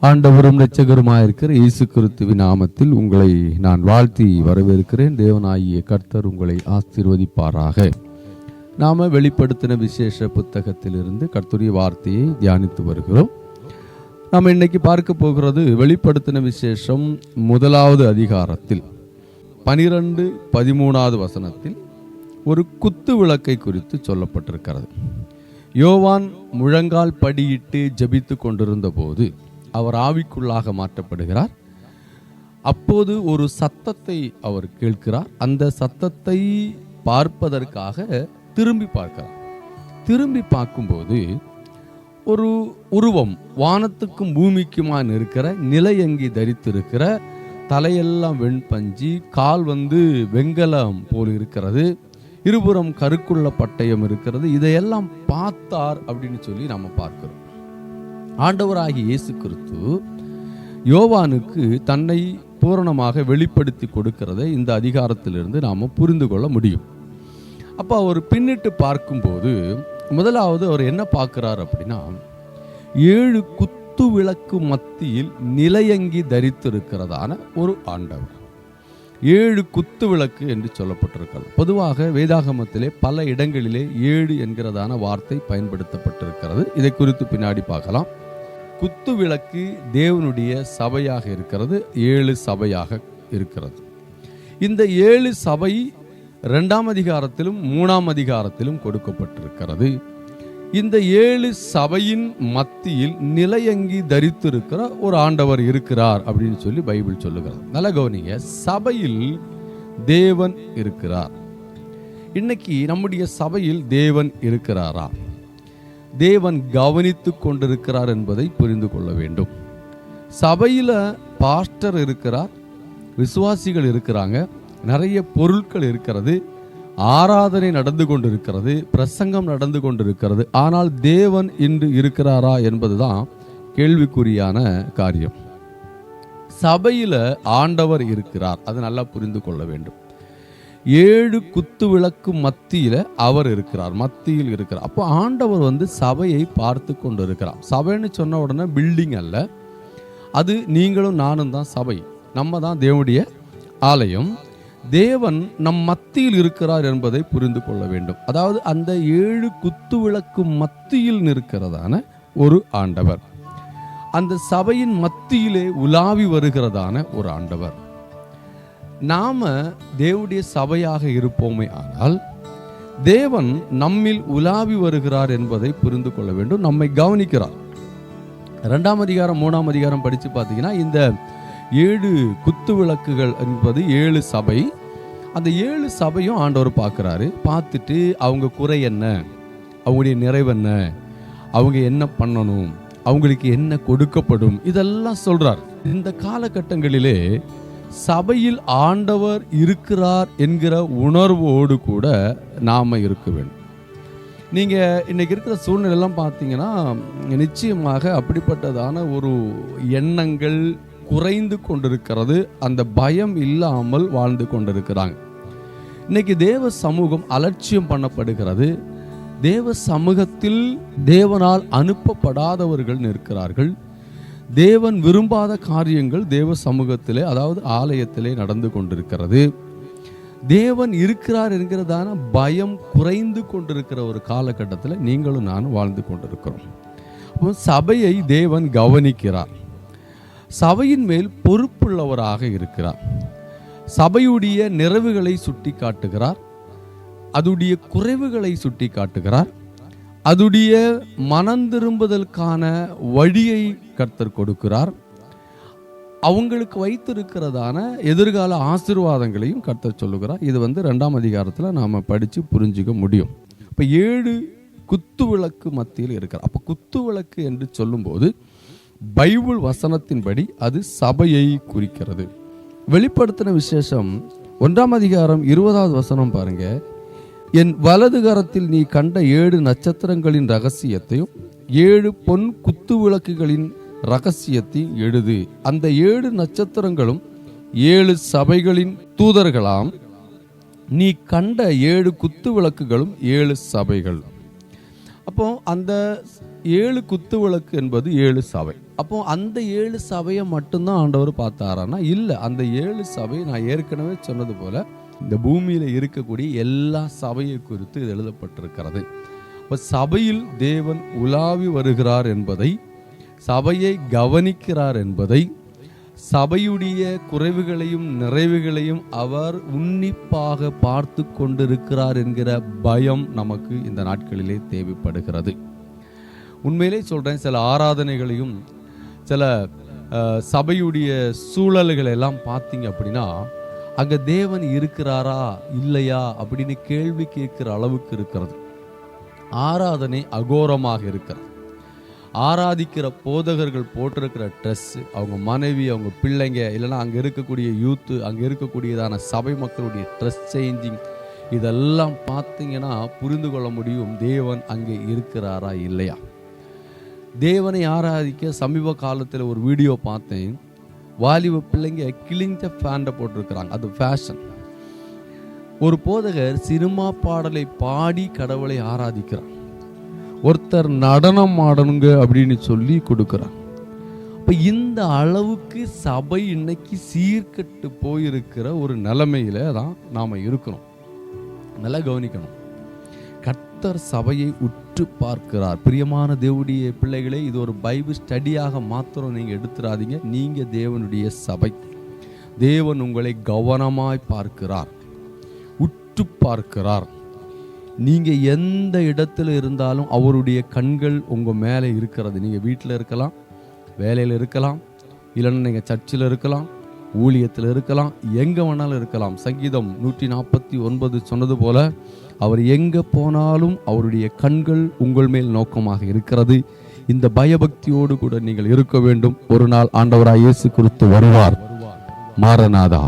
ஆண்டவரும் இரட்சகருமாயிருக்கிற இயேசு கிறிஸ்துவின் நாமத்தில் உங்களை நான் வாழ்த்தி வரவேற்கிறேன். தேவனாகிய கர்த்தர் உங்களை ஆசீர்வதிப்பாராக. நாம வெளிப்படுத்தின விசேஷ புத்தகத்திலிருந்து கர்த்தருடைய வார்த்தையை தியானித்து வருகிறோம். நாம் இன்னைக்கு பார்க்க போகிறது வெளிப்படுத்தின விசேஷம் முதலாவது அதிகாரத்தில் பனிரெண்டு பதிமூணாவது வசனத்தில் ஒரு குத்து விளக்கை குறித்து சொல்லப்பட்டிருக்கிறது. யோவான் முழங்கால் படியிட்டு ஜபித்து கொண்டிருந்த போது அவர் ஆவிக்குள்ளாக மாற்றப்படுகிறார். அப்போது ஒரு சத்தத்தை அவர் கேட்கிறார். அந்த சத்தத்தை பார்ப்பதற்காக திரும்பி பார்க்கிறார். திரும்பி பார்க்கும்போது ஒரு உருவம் வானத்துக்கும் பூமிக்குமான இருக்கிற நிலையங்கி தரித்திருக்கிற தலையெல்லாம் வெண்பஞ்சி கால் வந்து வெங்கலம் போல் இருக்கிறது இருபுறம் கருக்குள்ள பட்டயம் இருக்கிறது இதையெல்லாம் பார்த்தார் அப்படின்னு சொல்லி நம்ம பார்க்கிறோம். ஆண்டவராகி இயேசு கிறிஸ்து யோவானுக்கு தன்னை பூரணமாக வெளிப்படுத்தி கொடுக்கிறதை இந்த அதிகாரத்திலிருந்து நாம் புரிந்து கொள்ள முடியும். அப்போ அவர் பின்னிட்டு பார்க்கும்போது முதலாவது அவர் என்ன பார்க்குறார் அப்படின்னா ஏழு குத்து விளக்கு மத்தியில் நிலையங்கி தரித்திருக்கிறதான ஒரு ஆண்டவர். ஏழு குத்து விளக்கு என்று சொல்லப்பட்டிருக்கிறது. பொதுவாக வேதாகமத்திலே பல இடங்களிலே ஏழு என்கிறதான வார்த்தை பயன்படுத்தப்பட்டிருக்கிறது. இதை குறித்து பின்னாடி பார்க்கலாம். குத்து விளக்கு தேவனுடைய சபையாக இருக்கிறது ஏழு சபையாக இருக்கிறது. இந்த ஏழு சபை ரெண்டாம் அதிகாரத்திலும் மூணாம் அதிகாரத்திலும் கொடுக்கப்பட்டிருக்கிறது. இந்த ஏழு சபையின் மத்தியில் நிலையங்கி தரித்திருக்கிற ஒரு ஆண்டவர் இருக்கிறார் அப்படின்னு சொல்லி பைபிள் சொல்லுகிறார் நல்ல கவனிங்க சபையில் தேவன் இருக்கிறார். இன்னைக்கு நம்முடைய சபையில் தேவன் இருக்கிறாரா? தேவன் கவனித்து கொண்டிருக்கிறார் என்பதை புரிந்து கொள்ள வேண்டும். சபையில் பாஸ்டர் இருக்கிறார் விசுவாசிகள் இருக்கிறாங்க. நிறைய பொருட்கள் இருக்கிறது ஆராதனை நடந்து கொண்டிருக்கிறது பிரசங்கம் நடந்து கொண்டிருக்கிறது. ஆனால் தேவன் இன்று இருக்கிறாரா என்பதுதான் கேள்விக்குறியான காரியம். சபையில் ஆண்டவர் இருக்கிறார் அது நல்லா புரிந்து கொள்ள வேண்டும். ஏழு குத்து விளக்கு மத்தியில் அவர் இருக்கிறார் மத்தியில் இருக்கிறார். அப்போ ஆண்டவர் வந்து சபையை பார்த்து கொண்டு இருக்கிறார் சபைன்னு சொன்ன உடனே பில்டிங் அல்ல அது நீங்களும் நானும் தான் சபை. நம்ம தான் தேவனுடைய ஆலயம். தேவன் நம் மத்தியில் இருக்கிறார் என்பதை புரிந்து கொள்ள வேண்டும். அதாவது அந்த ஏழு குத்து விளக்கு மத்தியில் நிற்கிறதான ஒரு ஆண்டவர். அந்த சபையின் மத்தியிலே உலாவி வருகிறதான ஒரு ஆண்டவர். நாம தேவனுடைய சபையாக இருப்போமே ஆனால் தேவன் நம்மில் உலாவி வருகிறார் என்பதை புரிந்து கொள்ள வேண்டும். நம்மை கவனிக்கிறார். ரெண்டாம் அதிகாரம் மூணாம் அதிகாரம் படித்து பார்த்தீங்கன்னா இந்த ஏழு குத்து விளக்குகள் என்பது ஏழு சபை. அந்த ஏழு சபையும் ஆண்டவர் பார்க்குறாரு. பார்த்துட்டு அவங்க குறை என்ன? அவங்களுடைய நிறைவு என்ன? அவங்க என்ன பண்ணணும்? அவங்களுக்கு என்ன கொடுக்கப்படும்? இதெல்லாம் சொல்கிறார் இந்த காலகட்டங்களிலே சபையில் ஆண்டவர் இருக்கிறார் என்கிற உணர்வோடு கூட நாம் இருக்க வேண்டும். நீங்கள் இன்றைக்கி இருக்கிற சூழ்நிலையெல்லாம் பார்த்தீங்கன்னா நிச்சயமாக அப்படிப்பட்டதான ஒரு எண்ணங்கள் குறைந்து கொண்டிருக்கிறது. அந்த பயம் இல்லாமல் வாழ்ந்து கொண்டிருக்கிறாங்க. இன்னைக்கு தேவ சமூகம் அலட்சியம் பண்ணப்படுகிறது. தேவ சமூகத்தில் தேவனால் அனுப்பப்படாதவர்கள் நிற்கிறார்கள். தேவன் விரும்பாத காரியங்கள் தேவ சமூகத்திலே அதாவது ஆலயத்திலே நடந்து கொண்டிருக்கிறது. தேவன் இருக்கிறார் என்கிறதான பயம் குறைந்து கொண்டிருக்கிற ஒரு காலகட்டத்தில் நீங்களும் நானும் வாழ்ந்து கொண்டிருக்கிறோம். சபையை தேவன் கவனிக்கிறார். சபையின் மேல் பொறுப்புள்ளவராக இருக்கிறார். சபையுடைய நிறைவுகளை சுட்டி காட்டுகிறார் அதுடைய குறைவுகளை சுட்டி காட்டுகிறார் அதுடைய மனம் திரும்புதலுக்கான வழியை கர்த்தர் கொடுக்கிறார். அவங்களுக்கு வைத்திருக்கிறதான எதிர்கால ஆசீர்வாதங்களையும் கர்த்தர் சொல்லுகிறார். இது வந்து ரெண்டாம் அதிகாரத்தில் நாம் படித்து புரிஞ்சுக்க முடியும். இப்போ ஏழு குத்து விளக்கு மத்தியில் இருக்கிறார். அப்போ குத்து விளக்கு என்று சொல்லும்போது பைபிள் வசனத்தின்படி அது சபையை குறிக்கிறது. வெளிப்படுத்தின விசேஷம் ஒன்றாம் அதிகாரம் இருபதாவது வசனம் பாருங்க. என் வலது கரத்தில் நீ கண்ட ஏழு நட்சத்திரங்களின் ரகசியத்தையும் ஏழு பொன் குத்து விளக்குகளின் ரகசியத்தையும் எழுது. அந்த ஏழு நட்சத்திரங்களும் ஏழு சபைகளின் தூதர்களாம். நீ கண்ட ஏழு குத்து விளக்குகளும் ஏழு சபைகள். அப்போ அந்த ஏழு குத்து விளக்கு என்பது ஏழு சபை. அப்போ அந்த ஏழு சபையை மட்டும்தான் ஆண்டவர் பார்த்தாரான்னா இல்லை அந்த ஏழு சபை நான் ஏற்கனவே சொன்னது போல இந்த பூமியில் இருக்கக்கூடிய எல்லா சபையை குறித்து இது எழுதப்பட்டிருக்கிறது. இப்போ சபையில் தேவன் உலாவி வருகிறார் என்பதை சபையை கவனிக்கிறார் என்பதை சபையுடைய குறைவுகளையும் நிறைவுகளையும் அவர் உன்னிப்பாக பார்த்து கொண்டிருக்கிறார் என்கிற பயம் நமக்கு இந்த நாட்களிலே தேவைப்படுகிறது. உண்மையிலே சொல்கிறேன் சில ஆராதனைகளையும் சில சபையுடைய சூழல்களை எல்லாம் பார்த்தீங்க அப்படின்னா அங்கே தேவன் இருக்கிறாரா இல்லையா அப்படின்னு கேள்வி கேட்கிற அளவுக்கு இருக்கிறது. ஆராதனை அகோரமாக இருக்கிறது. ஆராதிக்கிற போதகர்கள் போட்டிருக்கிற ட்ரெஸ் அவங்க மனைவி அவங்க பிள்ளைங்க இல்லைன்னா அங்கே இருக்கக்கூடிய யூத்து அங்கே இருக்கக்கூடியதான சபை மக்களுடைய ட்ரெஸ் சேஞ்சிங் இதெல்லாம் பார்த்தீங்கன்னா புரிந்து கொள்ள முடியும் தேவன் அங்கே இருக்கிறாரா இல்லையா? தேவனை ஆராதிக்க சமீப காலத்தில் ஒரு வீடியோ பார்த்தேன். வாலிப பிள்ளைங்க கிழிஞ்ச ஃபேண்டை போட்டிருக்கிறாங்க. அது ஃபேஷன் ஒரு போதகர் சினிமா பாடலை பாடி கடவுளை ஆராதிக்கிறார். ஒருத்தர் நடனம் ஆடணுங்க அப்படின்னு சொல்லி கொடுக்குறார். இப்போ இந்த அளவுக்கு சபை இன்னைக்கு சீர்கெட்டு போயிருக்கிற ஒரு நிலைமையில தான் நாம் இருக்கிறோம் நல்லா கவனிக்கணும். கர்த்தர் சபையை உற்று பார்க்கிறார். பிரியமான தேவனுடைய பிள்ளைகளே இது ஒரு பைபிள் ஸ்டடியாக மாத்திரம் நீங்கள் எடுத்துடாதீங்க நீங்கள் தேவனுடைய சபை. தேவன் உங்களை கவனமாய் பார்க்கிறார். உற்று பார்க்கிறார். நீங்கள் எந்த இடத்துல இருந்தாலும் அவருடைய கண்கள் உங்கள் மேலே இருக்கிறது. நீங்கள் வீட்டில் இருக்கலாம் வேலையில் இருக்கலாம் இல்லைன்னா நீங்கள் சர்ச்சில் இருக்கலாம் ஊழியத்தில் இருக்கலாம் எங்கே வேணாலும் இருக்கலாம். சங்கீதம் நூற்றி நாற்பத்தி ஒன்பது சொன்னது போல அவர் எங்கே போனாலும் அவருடைய கண்கள் உங்கள் மேல் நோக்கமாக இருக்கிறது. இந்த பயபக்தியோடு கூட நீங்கள் இருக்க வேண்டும். ஒரு நாள் ஆண்டவராய் இயேசு குறித்து வருவார். மாரநாதா